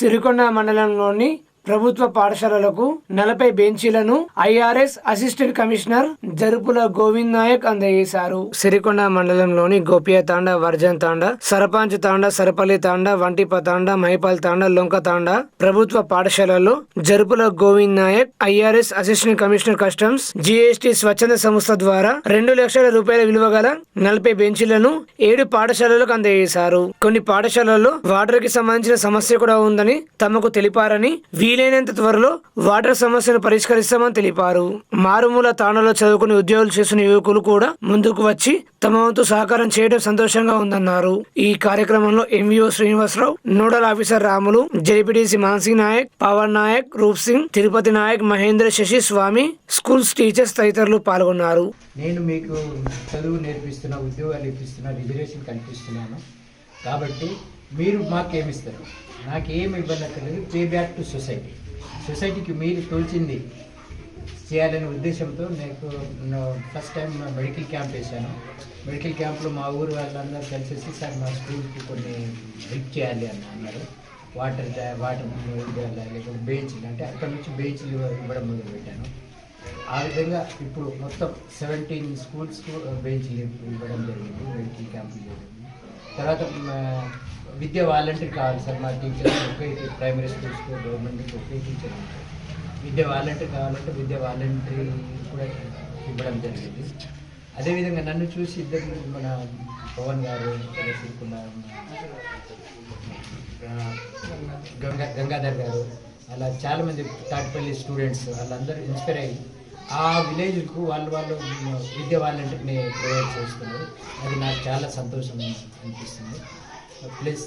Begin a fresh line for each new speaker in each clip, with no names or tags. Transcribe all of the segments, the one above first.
సిరికొండ మండలంలోని ప్రభుత్వ పాఠశాలలకు నలభై బెంచీలను IRS assistant commissioner Jarupula Govind Naik అందజేశారు. సిరికొండ మండలంలోని గోపియ తాండ వర్జన్ తాండ సరపంచ్ తాండ సరపల్లి తాండ వంటిప తాండ మైపాల్ తాండ లొంక తాండ ప్రభుత్వ పాఠశాలలో Jarupula Govind Naik IRS assistant commissioner customs GST స్వచ్ఛంద సంస్థ ద్వారా రెండు లక్షల రూపాయల విలువ గల నలభై బెంచీలను ఏడు పాఠశాలలకు అందజేశారు. కొన్ని పాఠశాలల్లో వాటర్కి సంబంధించిన సమస్య కూడా ఉందని తమకు తెలిపారని వీలైనంత త్వరలో వాటర్ సమస్యను పరిష్కరిస్తామని తెలిపారు. మారుమూల తాణలో చదువుకుని ఉద్యోగులు చేస్తున్న యువకులు కూడా ముందుకు వచ్చి తమ వంతు సహకారం చేయడం సంతోషంగా ఉందన్నారు. ఈ కార్యక్రమంలో MVO Srinivasarao nodal officer Ramulu ZPTC Mansingh Naik Pavan Naik Roop Singh Tirupati Naik Mahendra Shashi Swamy schools teachers తదితరులు పాల్గొన్నారు.
నేను మీకు చదువు నేర్పిస్తున్న ఉద్యోగాలు ఇప్పిస్తున్న రిజర్వేషన్ కల్పిస్తున్నాను. కాబట్టి మీరు మాకేమిస్తారు? నాకు ఏమి ఇబ్బంది పే బ్యాక్ టు సొసైటీ సొసైటీకి మీరు తోల్చింది చేయాలనే ఉద్దేశంతో నేను ఫస్ట్ టైం మెడికల్ క్యాంప్ వేశాను. మెడికల్ క్యాంప్లో మా ఊరు వాళ్ళందరూ కలిసేసి సార్ మా స్కూల్కి కొన్ని హెల్ప్ చేయాలి అని అన్నారు. వాటర్ వాటర్ లేకపోతే బెంచ్లు అంటే అక్కడ నుంచి బెంచ్లు ఇవ్వడం మొదలుపెట్టాను. ఆ విధంగా ఇప్పుడు మొత్తం సెవెంటీన్ స్కూల్స్కు బెంచ్లు ఇవ్వడం జరిగింది మెడికల్ క్యాంపులు జరిగింది తర్వాత విద్య వాలంటీర్ కావాలి సార్ మా టీచర్ ఒకే ప్రైమరీ స్కూల్స్కి గవర్నమెంట్కి ఒకే టీచర్ ఉంటారు విద్యా వాలంటీర్ కావాలంటే విద్య వాలంటీర్ కూడా ఇవ్వడం జరిగింది. అదేవిధంగా నన్ను చూసి ఇద్దరు మన పవన్ గారు సిరికుల గంగా గంగాధర్ గారు అలా చాలామంది తాటిపల్లి స్టూడెంట్స్ వాళ్ళందరూ ఇన్స్పైర్ అయ్యి ఆ విలేజ్కు వాళ్ళు వాళ్ళు విద్య వాలంటీర్ని ప్రొవైడ్ చేస్తున్నారు. అది నాకు చాలా సంతోషం అనిపిస్తుంది. ప్లస్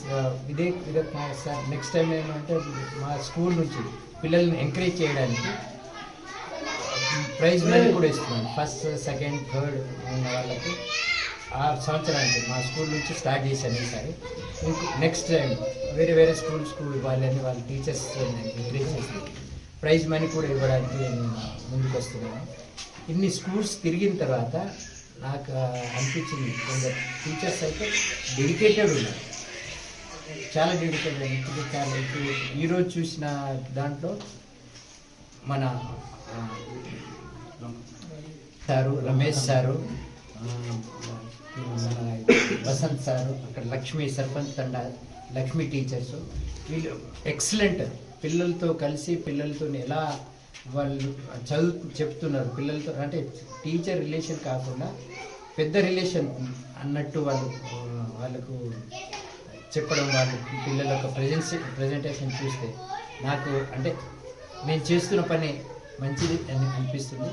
ఇదే ఇదే సార్ నెక్స్ట్ టైం ఏమంటే మా స్కూల్ నుంచి పిల్లల్ని ఎంకరేజ్ చేయడానికి ప్రైజ్ మనీ కూడా ఇస్తున్నాం. ఫస్ట్ సెకండ్ థర్డ్ ఉన్న వాళ్ళకి ఆ సంవత్సరానికి మా స్కూల్ నుంచి స్టార్ట్ చేశాను ఈసారి. నెక్స్ట్ టైం వేరే వేరే స్కూల్ స్కూల్ వాళ్ళని వాళ్ళ టీచర్స్ ఎంకరేజ్ చేసి ప్రైజ్ మనీ కూడా ఇవ్వడానికి నేను ముందుకు వస్తున్నాను. ఇన్ని స్కూల్స్ తిరిగిన తర్వాత నాకు అనిపించింది కొందరు టీచర్స్ అయితే డెడికేటెడ్ ఉన్నారు. చాలా డెడికేటెడ్ ఇప్పుడు చాలా ఇప్పుడు ఈరోజు చూసిన దాంట్లో మన sir Ramesh sir Vasant sir అక్కడ లక్ష్మీ సర్పంచ్ తండ లక్ష్మీ టీచర్స్. వీళ్ళు ఎక్సలెంట్ పిల్లలతో కలిసి పిల్లలతో ఎలా వాళ్ళు చదువు చెప్తున్నారు పిల్లలతో అంటే టీచర్ రిలేషన్ కాకుండా పెద్ద రిలేషన్ అన్నట్టు వాళ్ళు వాళ్ళకు చెప్పడం వాళ్ళు పిల్లల యొక్క ప్రజెన్స్ ప్రజెంటేషన్ చూస్తే నాకు అంటే నేను చేస్తున్న పని మంచిది అని అనిపిస్తుంది.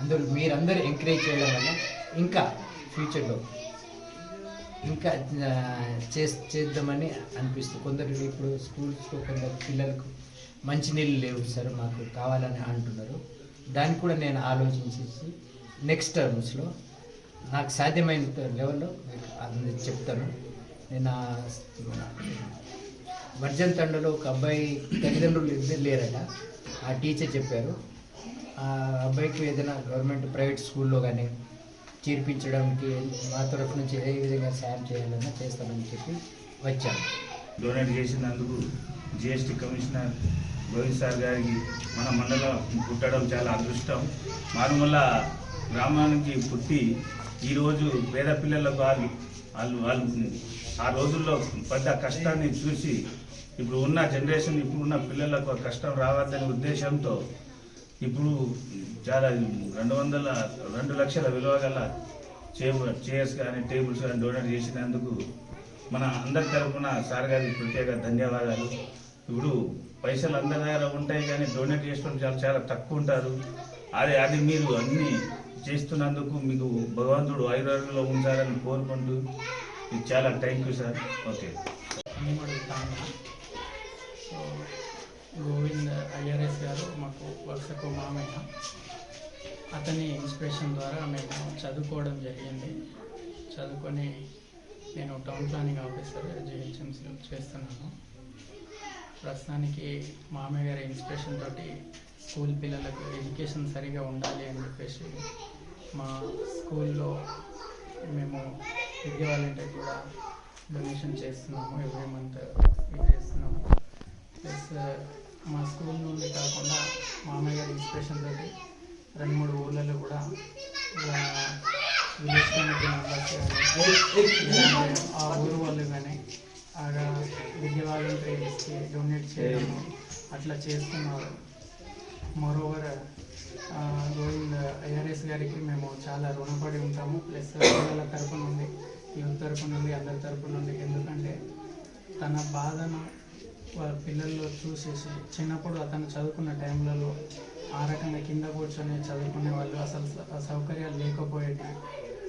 అందరూ మీరందరూ ఎంకరేజ్ చేయడం వల్ల ఇంకా ఫ్యూచర్లో ఇంకా చే చేద్దామని అనిపిస్తుంది. కొందరు ఇప్పుడు స్కూల్స్లో కొందరు పిల్లలకు మంచినీళ్ళు లేవు సార్ మాకు కావాలని అంటున్నారు. దాన్ని కూడా నేను ఆలోచించేసి నెక్స్ట్ టర్మ్స్లో నాకు సాధ్యమైన లెవెల్లో మీకు చెప్తాను. నేను వర్జన్ తండలో ఒక అబ్బాయి తల్లిదండ్రులు ఇద్దరు లేరట. ఆ టీచర్ చెప్పారు. ఆ అబ్బాయికి ఏదైనా గవర్నమెంట్ ప్రైవేట్ స్కూల్లో కానీ చేర్పించడానికి మా తరఫు నుంచి ఏ విధంగా సాయం చేయాలన్నా చేస్తామని చెప్పి వచ్చాను
డొనేట్ చేసినందుకు జిఎస్టీ కమిషనర్ గోవింద్ సార్ గారికి మన మండలం పుట్టడం చాలా అదృష్టం. మారుమూల గ్రామానికి పుట్టి ఈరోజు పేద పిల్లలకు వాళ్ళు వాళ్ళు వాళ్ళు ఆ రోజుల్లో పెద్ద కష్టాన్ని చూసి ఇప్పుడు ఉన్న జనరేషన్ ఇప్పుడున్న పిల్లలకు ఆ కష్టం రావద్దనే ఉద్దేశంతో ఇప్పుడు చాలా రెండు వందల రెండు లక్షల విలువ గల చైర్స్ కానీ టేబుల్స్ కానీ డొనేట్ చేసినందుకు మన అందరి తరఫున సార్ గారికి ప్రత్యేక ధన్యవాదాలు. ఇప్పుడు పైసలు అందరి దగ్గర ఉంటాయి కానీ డొనేట్ చేసుకోవడం చాలా చాలా తక్కువ ఉంటారు. అది అది మీరు అన్నీ చేస్తున్నందుకు మీకు భగవంతుడు ఆయుర్వేదంలో ఉంచాలని కోరుకుంటూ మీకు చాలా thank you sir okay
so Govind IRS గారు మాకు వర్షకు మామయ్య. అతని ఇన్స్పిరేషన్ ద్వారా మేము చదువుకోవడం జరిగింది. చదువుకొని నేను టౌన్ ప్లానింగ్ ఆఫీసర్ జిహెచ్ఎంసీలో చేస్తున్నాను. ప్రస్తుతానికి మామయ్య గారి ఇన్స్పిరేషన్ తోటి స్కూల్ పిల్లలకు ఎడ్యుకేషన్ సరిగా ఉండాలి అని చెప్పేసి మా స్కూల్లో విద్యా వాళ్ళంటే కూడా డొనేషన్ చేస్తున్నాము ఎవ్రీ మంత్ చేస్తున్నాము. ప్లస్ మా స్కూల్ నుండి కాకుండా మామయ్య గారి ఇన్స్పిరేషన్ తోటి రెండు మూడు ఊళ్ళలో కూడా ఇలా విలేజ్ కమిటీ మెంబర్స్ ఆ ఊరు వాళ్ళు కానీ అలా విద్య వాలంటీర్స్కి డొనేట్ చేయడము అట్లా చేస్తున్నారు. మరోవర్ గోవింద్ ఐఆర్ఎస్ గారికి మేము చాలా రుణపడి ఉంటాము. ప్లస్ పిల్లల తరపు నుండి యూత్ తరపు నుండి అందరి తరపు నుండి. ఎందుకంటే తన బాధను వాళ్ళ పిల్లల్లో చూసేసి చిన్నప్పుడు అతను చదువుకున్న టైంలలో ఆ రకంగా కింద కూర్చొని చదువుకునే వాళ్ళు అసలు సౌకర్యాలు లేకపోయేటి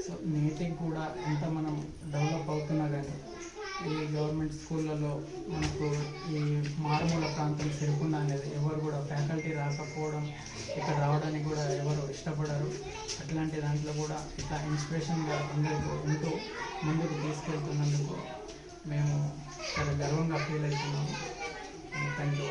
సో నేటికి కూడా ఎంత మనం డెవలప్ అవుతున్నా కానీ ఈ గవర్నమెంట్ స్కూళ్ళలో మనకు ఈ మారుమూల ప్రాంతం సిరికొండ అనేది ఎవరు కూడా ఫ్యాకల్టీ రాకపోవడం ఇక్కడ రావడానికి కూడా ఎవరు ఇష్టపడరు. అట్లాంటి దాంట్లో కూడా ఇట్లా ఇన్స్పిరేషన్గా అందరికీ ఉంటూ ముందుకు తీసుకెళ్తున్నందుకు మేము చాలా గర్వంగా ఫీల్ అవుతున్నాము. Thank you